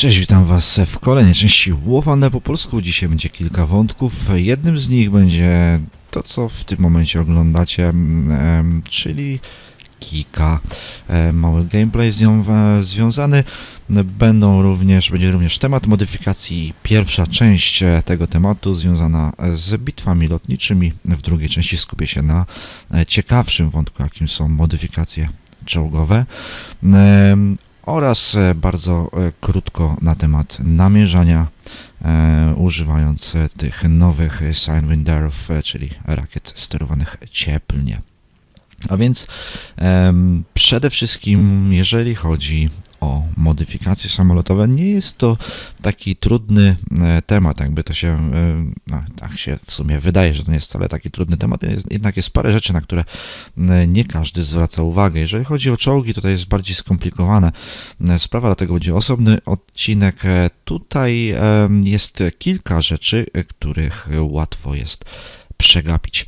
Cześć, witam Was w kolejnej części Łowane po polsku. Dzisiaj będzie kilka wątków. Jednym z nich będzie to, co w tym momencie oglądacie, em, czyli Kika. E, Mały gameplay z nią e, związany. Będą również, będzie również temat modyfikacji. Pierwsza część e, tego tematu związana z bitwami lotniczymi. W drugiej części skupię się na ciekawszym wątku, jakim są modyfikacje czołgowe. Oraz e, bardzo e, krótko na temat namierzania, e, używając tych nowych Signwinderów, czyli rakiet sterowanych cieplnie. A więc przede wszystkim, jeżeli chodzi o modyfikacje samolotowe, nie jest to taki trudny e, temat, jakby to się, e, no, tak się w sumie wydaje, że to nie jest wcale taki trudny temat, jednak jest parę rzeczy, na które e, nie każdy zwraca uwagę. Jeżeli chodzi o czołgi, to jest bardziej skomplikowana sprawa, dlatego będzie osobny odcinek. Tutaj jest kilka rzeczy, których łatwo jest przegapić.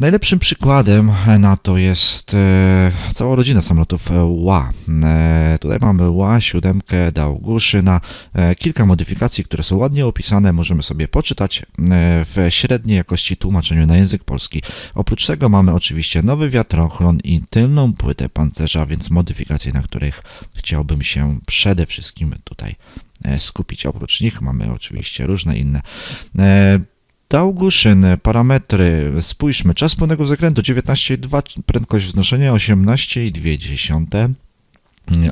Najlepszym przykładem na to jest e, cała rodzina samolotów e, ła. E, tutaj mamy ła, siódemkę, Dauguszyna, e, kilka modyfikacji, które są ładnie opisane, możemy sobie poczytać e, w średniej jakości tłumaczeniu na język polski. Oprócz tego mamy oczywiście nowy wiatrochron i tylną płytę pancerza, więc modyfikacje, na których chciałbym się przede wszystkim tutaj e, skupić. Oprócz nich mamy oczywiście różne inne e, Dauguszyn, parametry, spójrzmy, czas pełnego zakrętu 19,2, prędkość wznoszenia 18,2,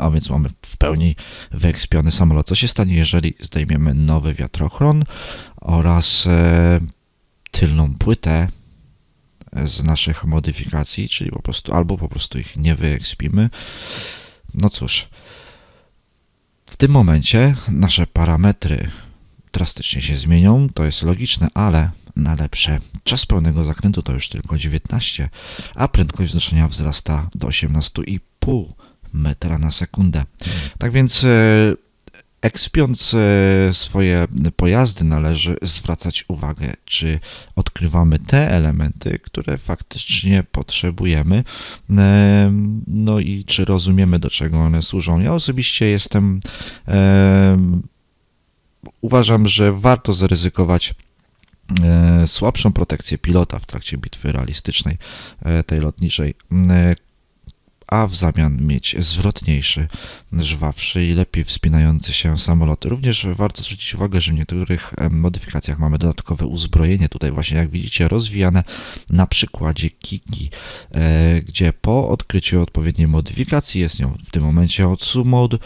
a więc mamy w pełni wyekspiony samolot. Co się stanie, jeżeli zdejmiemy nowy wiatrochron oraz e, tylną płytę z naszych modyfikacji, czyli po prostu albo po prostu ich nie wyekspimy. No cóż, w tym momencie nasze parametry drastycznie się zmienią, to jest logiczne, ale na lepsze. Czas pełnego zakrętu to już tylko 19, a prędkość wznoszenia wzrasta do 18,5 metra na sekundę. Tak więc e, ekspiąc e, swoje pojazdy należy zwracać uwagę, czy odkrywamy te elementy, które faktycznie potrzebujemy, e, no i czy rozumiemy, do czego one służą. Ja osobiście jestem uważam, że warto zaryzykować e, słabszą protekcję pilota w trakcie bitwy realistycznej, e, tej lotniczej, e, a w zamian mieć zwrotniejszy, żwawszy i lepiej wspinający się samolot. Również warto zwrócić uwagę, że w niektórych modyfikacjach mamy dodatkowe uzbrojenie, tutaj właśnie jak widzicie rozwijane na przykładzie Kiki, gdzie po odkryciu odpowiedniej modyfikacji jest nią w tym momencie Otsu Mode,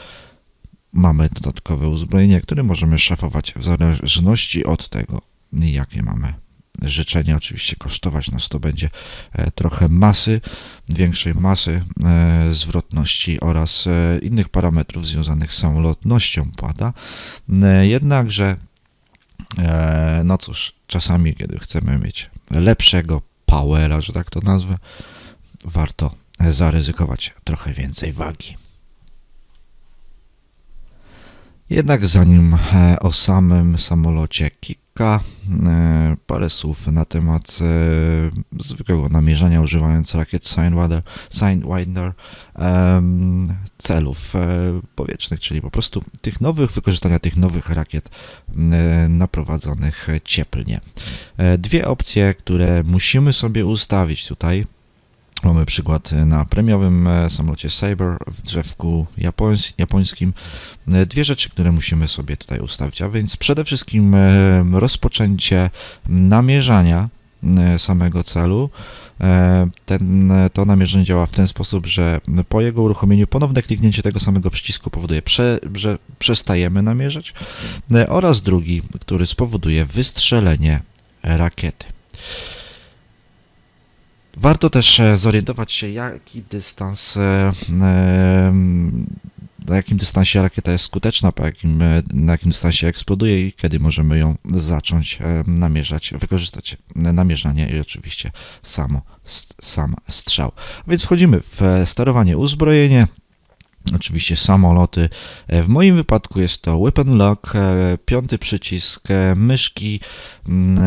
mamy dodatkowe uzbrojenie, które możemy szafować w zależności od tego, jakie mamy życzenie. Oczywiście kosztować nas to będzie e, trochę masy, większej masy, e, zwrotności oraz e, innych parametrów związanych z samolotnością płata. Jednakże, no cóż, czasami, kiedy chcemy mieć lepszego powera, że tak to nazwę, warto zaryzykować trochę więcej wagi. Jednak zanim e, o samym samolocie Kika, e, parę słów na temat e, zwykłego namierzania używając rakiet em, celów powietrznych, czyli po prostu tych nowych, wykorzystania tych nowych rakiet naprowadzonych cieplnie. Dwie opcje, które musimy sobie ustawić tutaj, Mamy przykład na premiowym e, samolocie Sabre w drzewku japońs- japońskim. E, Dwie rzeczy, które musimy sobie tutaj ustawić, a więc przede wszystkim e, rozpoczęcie namierzania samego celu. Ten, to namierzenie działa w ten sposób, że po jego uruchomieniu ponowne kliknięcie tego samego przycisku powoduje, prze, że przestajemy namierzać oraz drugi, który spowoduje wystrzelenie rakiety. Warto też e, zorientować się, jaki dystans, e, e, na jakim dystansie rakieta jest skuteczna, po jakim, na jakim dystansie eksploduje i kiedy możemy ją zacząć namierzać, wykorzystać namierzanie i oczywiście samo, sam strzał. Więc wchodzimy w sterowanie uzbrojenie. Oczywiście samoloty. W moim wypadku jest to Weapon Lock, piąty przycisk myszki mm,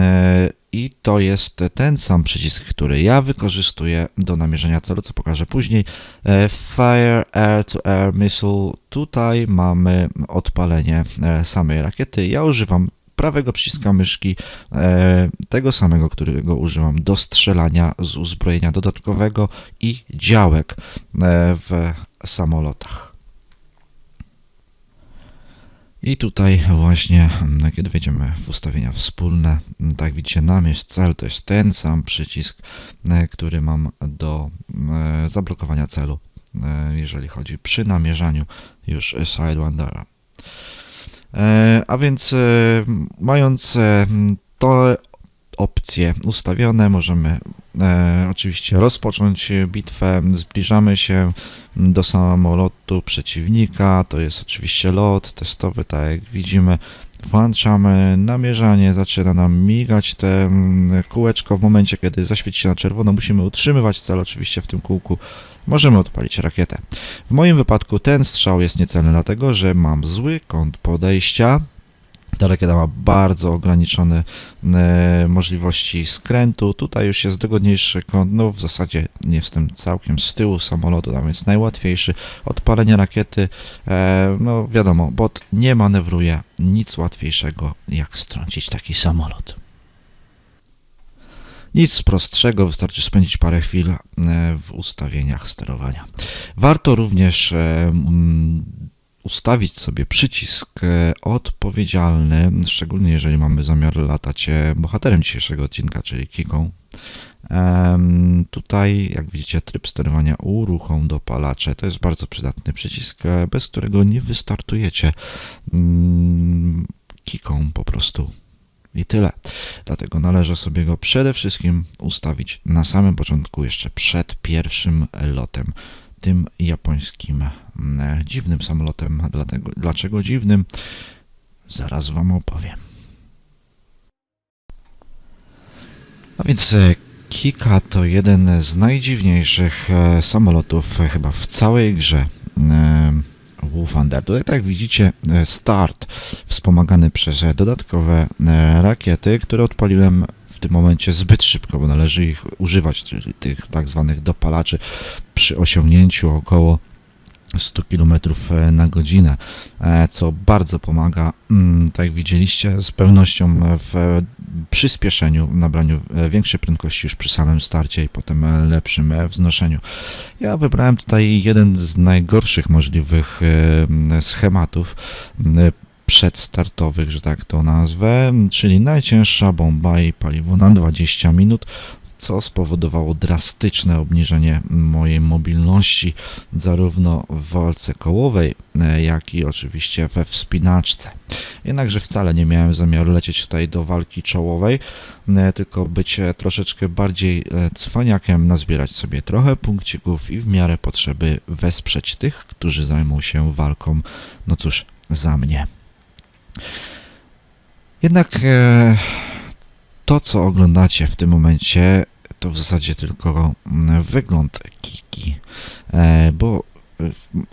i to jest ten sam przycisk, który ja wykorzystuję do namierzenia celu, co pokażę później. E, Fire Air to Air Missile. Tutaj mamy odpalenie e, samej rakiety. Ja używam prawego przyciska myszki, e, tego samego, którego używam do strzelania z uzbrojenia dodatkowego i działek w samolotach. I tutaj właśnie, mm, kiedy wejdziemy w ustawienia wspólne, mm, tak widzicie, namierz cel to jest ten sam przycisk, e, który mam do e, zablokowania celu, e, jeżeli chodzi przy namierzaniu już Sidewindera. A więc mając to opcje ustawione, możemy e, oczywiście rozpocząć bitwę. Zbliżamy się do samolotu przeciwnika. To jest oczywiście lot testowy, tak jak widzimy. Włączamy namierzanie, zaczyna nam migać te mm, kółeczko. W momencie, kiedy zaświeci się na czerwono, musimy utrzymywać cel oczywiście w tym kółku. Możemy odpalić rakietę. W moim wypadku ten strzał jest niecelny, dlatego że mam zły kąt podejścia ta rakieta ma bardzo ograniczone e, możliwości skrętu. Tutaj już jest dogodniejszy kąt. No w zasadzie jestem całkiem z tyłu samolotu, tam jest najłatwiejszy. Odpalenie rakiety, e, no wiadomo, bot nie manewruje nic łatwiejszego jak strącić taki samolot. Nic prostszego, wystarczy spędzić parę chwil e, w ustawieniach sterowania. Warto również e, ustawić sobie przycisk e, odpowiedzialny, szczególnie jeżeli mamy zamiar latać e, bohaterem dzisiejszego odcinka, czyli Kiką. Tutaj, jak widzicie, tryb sterowania uruchom dopalacze to jest bardzo przydatny przycisk, e, bez którego nie wystartujecie mm, Kiką po prostu. I tyle. Dlatego należy sobie go przede wszystkim ustawić na samym początku, jeszcze przed pierwszym lotem tym japońskim mm, dziwnym samolotem. Dlatego, dlaczego dziwnym? Zaraz Wam opowiem. A więc e, Kika to jeden z najdziwniejszych e, samolotów e, chyba w całej grze. Wolfander. Tutaj tak widzicie start wspomagany przez dodatkowe rakiety, które odpaliłem w tym momencie zbyt szybko, bo należy ich używać, czyli tych tak zwanych dopalaczy przy osiągnięciu około 100 km e, na godzinę, e, co bardzo pomaga, mm, tak jak widzieliście, z pewnością w przyspieszeniu, w nabraniu e, większej prędkości już przy samym starcie i potem lepszym wznoszeniu. Ja wybrałem tutaj jeden z najgorszych możliwych schematów przedstartowych, że tak to nazwę, czyli najcięższa bomba i paliwo na 20 minut, co spowodowało drastyczne obniżenie mojej mobilności zarówno w walce kołowej, e, jak i oczywiście we wspinaczce. Jednakże wcale nie miałem zamiaru lecieć tutaj do walki czołowej, e, tylko być e, troszeczkę bardziej cwaniakiem, nazbierać sobie trochę punkcików i w miarę potrzeby wesprzeć tych, którzy zajmą się walką, no cóż, za mnie. Jednak e, to, co oglądacie w tym momencie, to w zasadzie tylko mm, wygląd Kiki, e, bo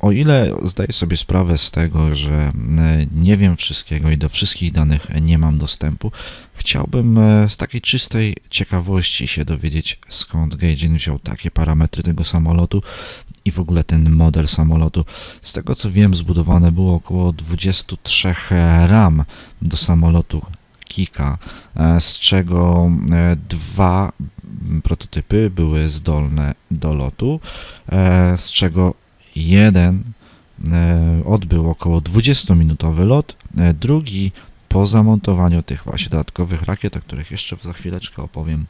o ile zdaję sobie sprawę z tego, że e, nie wiem wszystkiego i do wszystkich danych nie mam dostępu, chciałbym e, z takiej czystej ciekawości się dowiedzieć, skąd Gaijin wziął takie parametry tego samolotu i w ogóle ten model samolotu. Z tego co wiem, zbudowane było około 23 ram do samolotu Kika, e, z czego dwa prototypy były zdolne do lotu, z czego Jeden e, odbył około 20-minutowy lot, e, drugi po zamontowaniu tych właśnie dodatkowych rakiet, o których jeszcze za chwileczkę opowiem,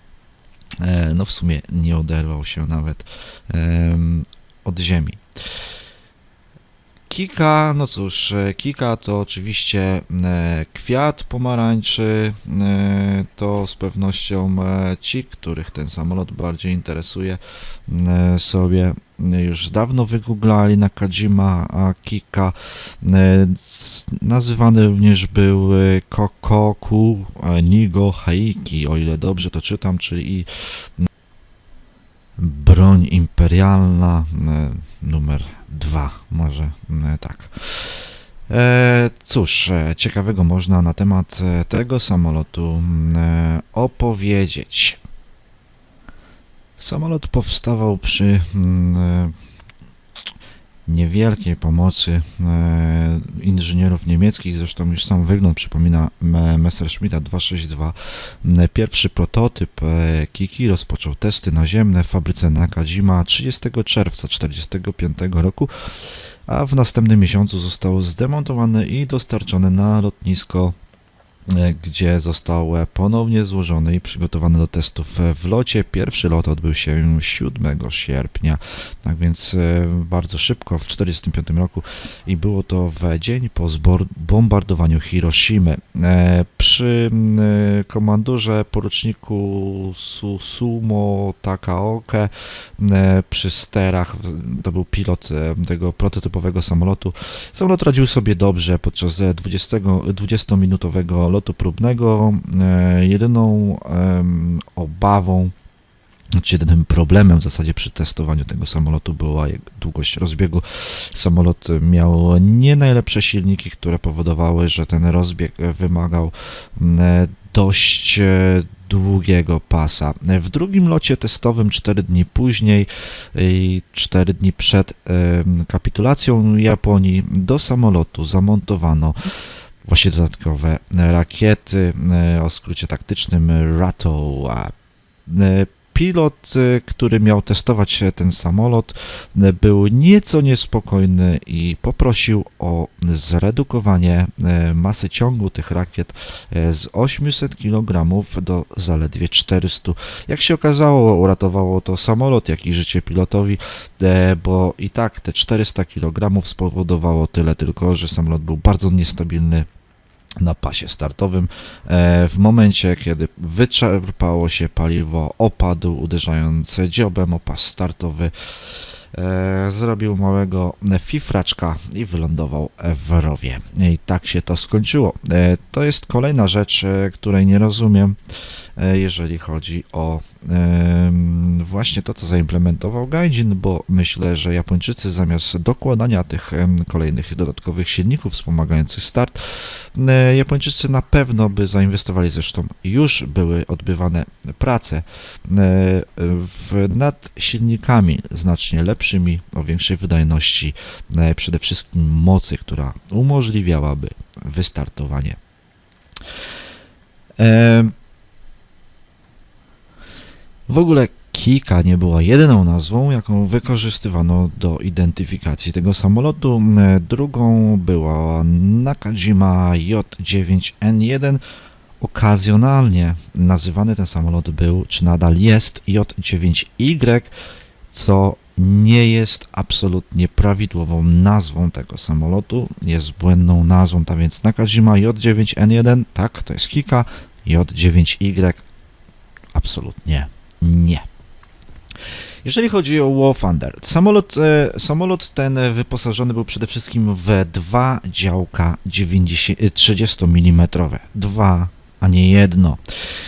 e, no w sumie nie oderwał się nawet od ziemi. Kika, no cóż, e, Kika to oczywiście e, kwiat pomarańczy, e, to z pewnością ci, których ten samolot bardziej interesuje, sobie już dawno wygooglali na Kajima Kika. Nazywany również był Kokoku Nigo Haiki, o ile dobrze to czytam, czyli broń imperialna numer dwa, może tak. E, cóż, e, ciekawego można na temat e, tego samolotu opowiedzieć. Samolot powstawał przy niewielkiej pomocy e, inżynierów niemieckich, zresztą już sam wygląd przypomina Me- Messerschmitta 262. M, Pierwszy prototyp e, Kiki rozpoczął testy naziemne w fabryce Nakajima 30 czerwca 1945 roku, a w następnym miesiącu został zdemontowany i dostarczony na lotnisko e, gdzie został e, ponownie złożony i przygotowany do testów e, w locie. Pierwszy lot odbył się 7 sierpnia, tak więc e, bardzo szybko, w 1945 roku i było to w dzień po bombardowaniu Hiroshimy. E, Przy m, e, komandorze poruczniku Susumo Takaoke e, przy sterach, to był pilot e, tego prototypowego samolotu, Samolot radził sobie dobrze podczas e, 20, 20-minutowego lotu próbnego. E, Jedyną obawą, czy jedynym problemem w zasadzie przy testowaniu tego samolotu była długość rozbiegu. Samolot miał nie najlepsze silniki, które powodowały, że ten rozbieg e, wymagał e, dość e, długiego pasa. E, W drugim locie testowym 4 dni później i 4 dni przed kapitulacją Japonii do samolotu zamontowano właśnie dodatkowe rakiety e, o skrócie taktycznym RATO. Pilot, e, który miał testować ten samolot, e, był nieco niespokojny i poprosił o zredukowanie e, masy ciągu tych rakiet z 800 kg do zaledwie 400 jak się okazało, uratowało to samolot, jak i życie pilotowi, bo i tak te 400 kg spowodowało tyle tylko, że samolot był bardzo niestabilny na pasie startowym. E, W momencie, kiedy wyczerpało się paliwo, opadł, uderzając dziobem o pas startowy. E, Zrobił małego fifraczka i wylądował w rowie. I tak się to skończyło. E, To jest kolejna rzecz, której nie rozumiem, jeżeli chodzi o właśnie to, co zaimplementował Gaijin, bo myślę, że Japończycy zamiast dokładania tych kolejnych dodatkowych silników wspomagających start, e, Japończycy na pewno by zainwestowali, zresztą już były odbywane prace e, w, nad silnikami znacznie lepszymi, o większej wydajności, e, przede wszystkim mocy, która umożliwiałaby wystartowanie. E, w ogóle Kika nie była jedyną nazwą, jaką wykorzystywano do identyfikacji tego samolotu. E, Drugą była Nakajima J9N1. Okazjonalnie nazywany ten samolot był, czy nadal jest J9Y, co nie jest absolutnie prawidłową nazwą tego samolotu. Jest błędną nazwą, tak więc Nakajima J9N1, tak, to jest Kika, J9Y, absolutnie nie. Jeżeli chodzi o War Thunder, samolot, e, samolot ten wyposażony był przede wszystkim w dwa działka 90, e, 30 mm. Dwa, a nie jedno.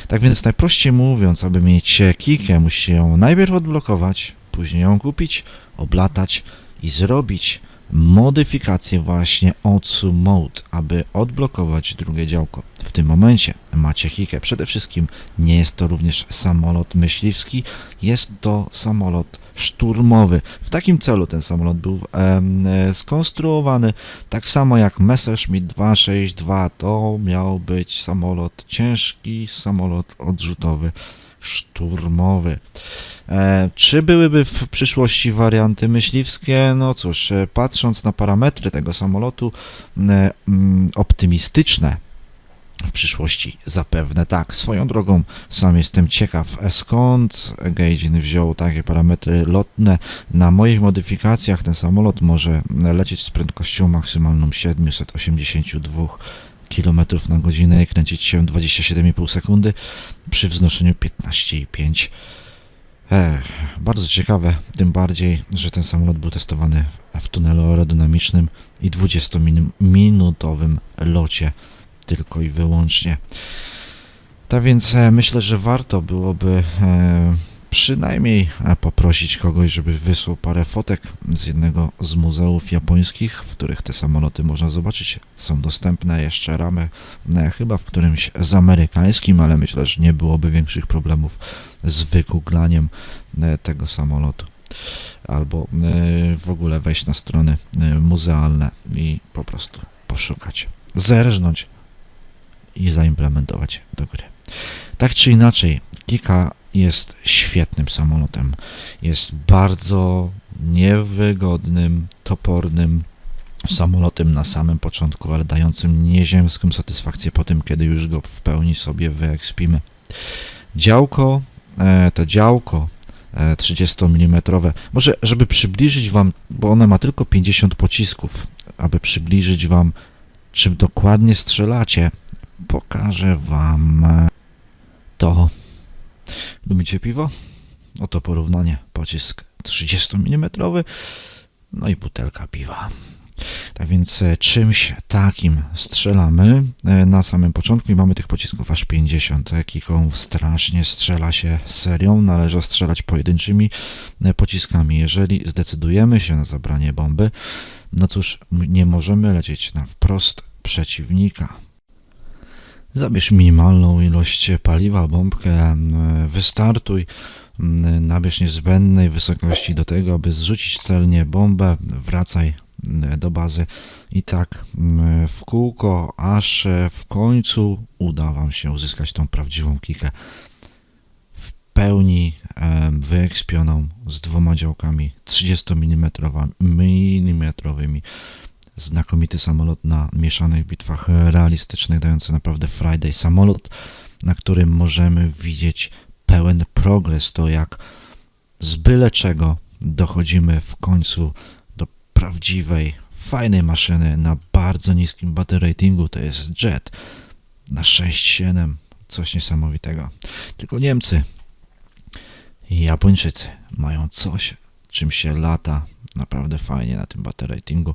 Tak więc najprościej mówiąc, aby mieć kikę, musi ją najpierw odblokować, później ją kupić, oblatać i zrobić modyfikację właśnie Otsu Mode, aby odblokować drugie działko. W tym momencie macie Hikę. Przede wszystkim nie jest to również samolot myśliwski, jest to samolot szturmowy. W takim celu ten samolot był em, e, skonstruowany tak samo jak Messerschmitt 262. To miał być samolot ciężki, samolot odrzutowy, szturmowy. E, czy byłyby w przyszłości warianty myśliwskie? No cóż, e, patrząc na parametry tego samolotu, optymistyczne w przyszłości zapewne tak. Swoją drogą sam jestem ciekaw, e, skąd Gaijin wziął takie parametry lotne. Na moich modyfikacjach ten samolot może lecieć z prędkością maksymalną 782 km na godzinę kręcić się 27,5 sekundy przy wznoszeniu 15,5 Ech, bardzo ciekawe, tym bardziej, że ten samolot był testowany w, w tunelu aerodynamicznym i 20-minutowym locie tylko i wyłącznie. Tak więc e, myślę, że warto byłoby e, przynajmniej e, poprosić kogoś, żeby wysłał parę fotek z jednego z muzeów japońskich, w których te samoloty można zobaczyć. Są dostępne jeszcze ramy, e, chyba w którymś z amerykańskim, ale myślę, że nie byłoby większych problemów z wygooglaniem e, tego samolotu. Albo w ogóle wejść na strony muzealne i po prostu poszukać, zerżnąć i zaimplementować do gry. Tak czy inaczej, Kika jest świetnym samolotem. Jest bardzo niewygodnym, topornym samolotem na samym początku, ale dającym nieziemską satysfakcję po tym, kiedy już go w pełni sobie wyekspimy. Działko, e, to działko e, 30 mm, może żeby przybliżyć Wam, bo one ma tylko 50 pocisków, aby przybliżyć Wam, czym dokładnie strzelacie, pokażę Wam e, to. Lubicie piwo? Oto porównanie. Pocisk 30 mm, no i butelka piwa. Tak więc e, czymś takim strzelamy e, na samym początku i mamy tych pocisków aż 50. Kiką strasznie strzela się serią, należy strzelać pojedynczymi e, pociskami. Jeżeli zdecydujemy się na zabranie bomby, no cóż, nie możemy lecieć na wprost przeciwnika. Zabierz minimalną ilość paliwa, bombkę, wystartuj, nabierz niezbędnej wysokości do tego, aby zrzucić celnie bombę, wracaj do bazy i tak w kółko, aż w końcu uda Wam się uzyskać tą prawdziwą kikę. W pełni wyekspioną z dwoma działkami 30 mm, milimetrowymi znakomity samolot na mieszanych bitwach realistycznych, dający naprawdę Friday. Samolot, na którym możemy widzieć pełen progres, to jak z byle czego dochodzimy w końcu do prawdziwej, fajnej maszyny na bardzo niskim battery ratingu, to jest jet na 6-7, coś niesamowitego. Tylko Niemcy i Japończycy mają coś, czym się lata naprawdę fajnie na tym battery ratingu.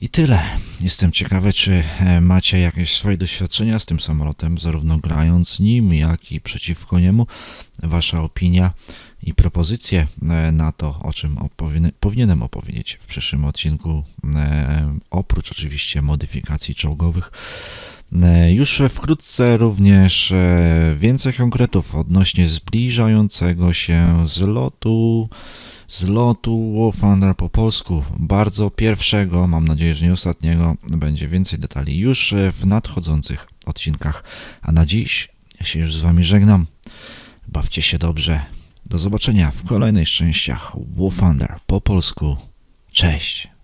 I tyle. Jestem ciekawy, czy e, macie jakieś swoje doświadczenia z tym samolotem, zarówno grając nim, jak i przeciwko niemu. Wasza opinia i propozycje e, na to, o czym opowinien, powinienem opowiedzieć w przyszłym odcinku, e, oprócz oczywiście modyfikacji czołgowych. E, Już wkrótce również e, więcej konkretów odnośnie zbliżającego się zlotu z lotu War po polsku. Bardzo pierwszego, mam nadzieję, że nie ostatniego, będzie więcej detali już w nadchodzących odcinkach. A na dziś ja się już z Wami żegnam. Bawcie się dobrze. Do zobaczenia w kolejnych częściach War po polsku. Cześć!